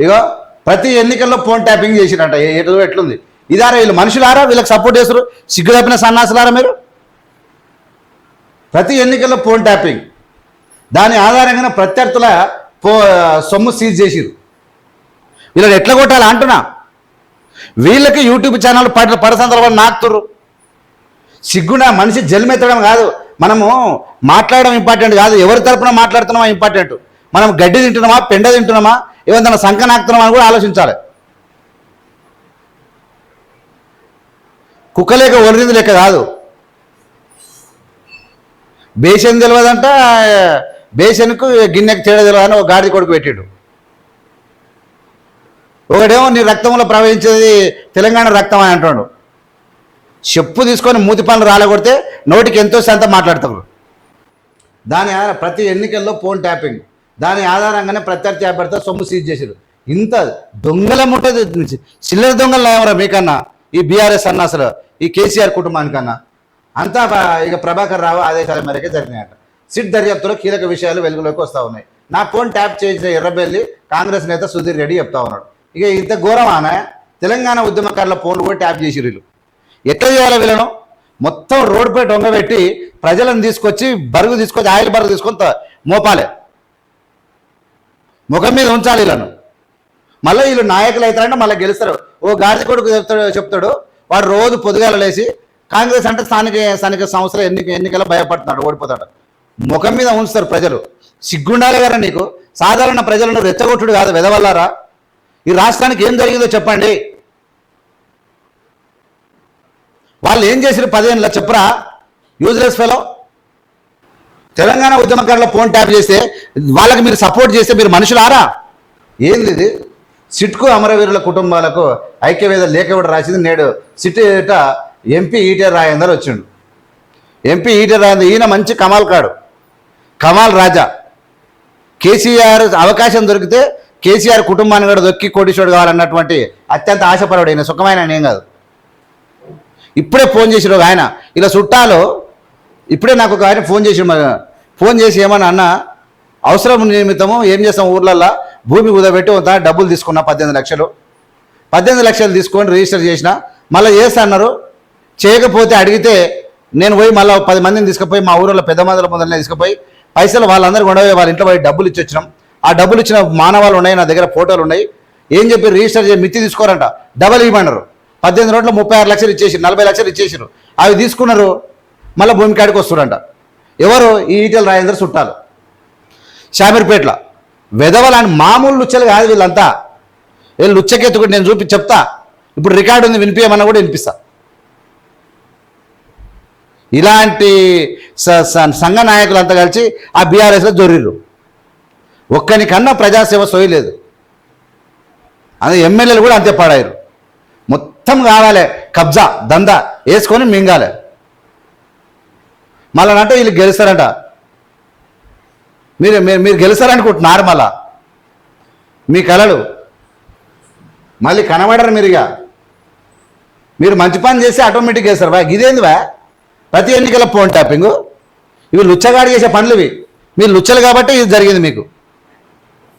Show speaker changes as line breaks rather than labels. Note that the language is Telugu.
ఇగో ప్రతి ఎన్నికల్లో ఫోన్ ట్యాపింగ్ చేసిరంట. ఏ- ఎటు ఎట్లుంది? ఇదారా వీళ్ళు మనుషులారా? వీళ్ళకి సపోర్ట్ చేస్తారు సిగ్గు తప్పిన సన్నాసులారా మీరు? ప్రతి ఎన్నికల్లో ఫోన్ ట్యాపింగ్ దాని ఆధారంగానే ప్రత్యర్థుల పో సొమ్ము సీజ్ చేసిరు వీళ్ళని ఎట్లా కొట్టాలి అంటున్నా? వీళ్ళకి యూట్యూబ్ ఛానల్ పడ పడసందర్భాలు నాకుతుర్రు. సిగ్గున మనిషి జన్మెత్తడం కాదు. మనము మాట్లాడడం ఇంపార్టెంట్ కాదు. ఎవరి తరపున మాట్లాడుతున్నామా ఇంపార్టెంట్ మనం గడ్డి తింటున్నామా? పెండ తింటున్నామా? ఏమైనా సంఖ అని కూడా ఆలోచించాలి. కుక్క లేక ఒలిరింది లెక్క కాదు. బేసన్ తెలియదంట బేసన్కు గిన్నెకి తేడా తెలియదని ఒక గాడిద కొడుకు పెట్టాడు. ఒకడేమో నీ రక్తంలో ప్రవహించేది తెలంగాణ రక్తం అని అంటాడు. చెప్పు తీసుకొని మూతి పనులు రాలగొడితే నోటికి ఎంతో శాంత మాట్లాడతారు దాని ప్రతి ఎన్నికల్లో ఫోన్ ట్యాపింగ్. దాని ఆధారంగానే ప్రత్యర్థి చేపడితే సొమ్ము సీజ్ చేశారు. ఇంత దొంగల ఉంటుంది చిల్లర దొంగలు లేవరా మీకన్నా? ఈ బీఆర్ఎస్ అన్న అసలు ఈ కేసీఆర్ కుటుంబానికన్నా? అంతా ఇక ప్రభాకర్ రావు ఆదేశాల మేరకే జరిగినాయట. సిట్ దర్యాప్తులో కీలక విషయాలు వెలుగులోకి వస్తూ ఉన్నాయి. నా ఫోన్ ట్యాప్ చేసిన ఎర్రబెల్లి కాంగ్రెస్ నేత సుధీర్ రెడ్డి చెప్తా ఉన్నాడు. ఇక ఇంత ఘోరమాన తెలంగాణ ఉద్యమకారుల ఫోన్లు కూడా ట్యాప్ చేసి వీళ్ళు. ఎట్లా చేయాలి వీళ్ళను? మొత్తం రోడ్డుపై దొంగ పెట్టి ప్రజలను తీసుకొచ్చి బరుగు తీసుకొచ్చి ఆయిల్ బరుగు తీసుకొని మోపాలే. ముఖం మీద ఉంచాలి వీళ్ళను. మళ్ళీ వీళ్ళు నాయకులు అవుతారంటే మళ్ళీ గెలుస్తారు. ఓ గాడిద కొడుకు చెప్తాడు చెప్తాడు వాడు రోజు పొద్దుగాల లేచి కాంగ్రెస్ అంటే స్థానిక స్థానిక సంస్థల ఎన్నిక ఎన్నికల భయపడుతున్నాడు ఓడిపోతాడు. ముఖం మీద ఉంచుతారు ప్రజలు. సిగ్గుండాలి కదా నీకు? సాధారణ ప్రజలను రెచ్చగొట్టుడు కాదు వెదవల్లారా? ఈ రాష్ట్రానికి ఏం జరిగిందో చెప్పండి. వాళ్ళు ఏం చేశారు పదిహేనులో చెప్పరా? యూజ్లెస్ ఫెలో తెలంగాణ ఉద్యమకారుల ఫోన్ ట్యాప్ చేస్తే వాళ్ళకి మీరు సపోర్ట్ చేస్తే మీరు మనుషులారా? ఏంది ఇది సిట్కు అమరవీరుల కుటుంబాలకు ఐక్యవేద లేఖ కూడా రాసింది. నేడు సిట్ ఏట ఎంపీ ఈటర్ రాయందర్ వచ్చిండు. ఎంపీ ఈటర్ రాయందర్ ఈయన మంచి కమాల్ కాడు. కమాల్ రాజా. కేసీఆర్ అవకాశం దొరికితే కేసీఆర్ కుటుంబాన్ని కూడా దొక్కి కోటీశ్వరుడు కావాలన్నటువంటి అత్యంత ఆశపరుడు ఆయన సుఖమైన ఆయన ఏం కాదు. ఇప్పుడే ఫోన్ చేసిన ఆయన. ఇలా చుట్టాలు ఇప్పుడే నాకు ఒక ఆయన ఫోన్ చేసిన ఫోన్ చేసి ఏమన్నా అన్న అవసరం నిమిత్తము ఏం చేస్తాం ఊర్లల్లో? భూమి కుదబెట్టి ఒక దాని డబ్బులు తీసుకున్నా పద్దెనిమిది లక్షలు. పద్దెనిమిది లక్షలు తీసుకొని రిజిస్టర్ చేసిన మళ్ళీ చేస్తా అన్నారు. చేయకపోతే అడిగితే నేను పోయి మళ్ళీ పది మందిని తీసుకుపోయి మా ఊరిలో పెద్ద మందుల ముందరనే తీసుకుపోయి పైసలు వాళ్ళందరూ కూడా వాళ్ళ ఇంట్లో పోయి డబ్బులు ఇచ్చి వచ్చినాం ఆ డబ్బులు ఇచ్చిన మానవాళ్ళు ఉన్నాయి నా దగ్గర ఫోటోలు ఉన్నాయి. ఏం చెప్పి రిజిస్టర్ చేసి మిత్తి తీసుకోరంట. డబల్ ఇవ్వమన్నారు. పద్దెనిమిది రోడ్లు ముప్పై ఆరు లక్షలు ఇచ్చేసి నలభై లక్షలు ఇచ్చేసారు అవి తీసుకున్నారు మళ్ళీ భూమి కాడికి వస్తున్నారంట. ఎవరు? ఈ ఈటెల రాజేంద్ర చుట్టాలు షామీర్పేటలో వెదవలని మామూలు లుచ్చలు కాదు వీళ్ళంతా. వీళ్ళు లుచ్చకెత్తుకుని నేను చూపి చెప్తా. ఇప్పుడు రికార్డు ఉంది వినిపించమన్నా కూడా వినిపిస్తా. ఇలాంటి సంఘ నాయకులు సంఘ నాయకులంతా కలిసి ఆ బీఆర్ఎస్లో జొర్రిర్రు. ఒక్కనికన్నా ప్రజాసేవ సోయలేదు అదే ఎమ్మెల్యేలు కూడా అంతే పాడారు మొత్తం కావాలి కబ్జా దందా వేసుకొని మింగాలి. మళ్ళీ అంటే వీళ్ళు గెలుస్తారంట. మీరు మీరు మీరు గెలుస్తారనుకుంటున్నారు మళ్ళా. మీ కళలు. మళ్ళీ కనబడరు మీరు ఇక మీరు మంచి పని చేస్తే ఆటోమేటిక్గా వేస్తారు. బా ఇదేంది బా ప్రతి ఎన్నికల ఫోన్ ట్యాపింగ్ ఇవి లుచ్చగాడి చేసే పనులు ఇవి. మీరు లుచ్చలు కాబట్టి ఇది జరిగింది మీకు.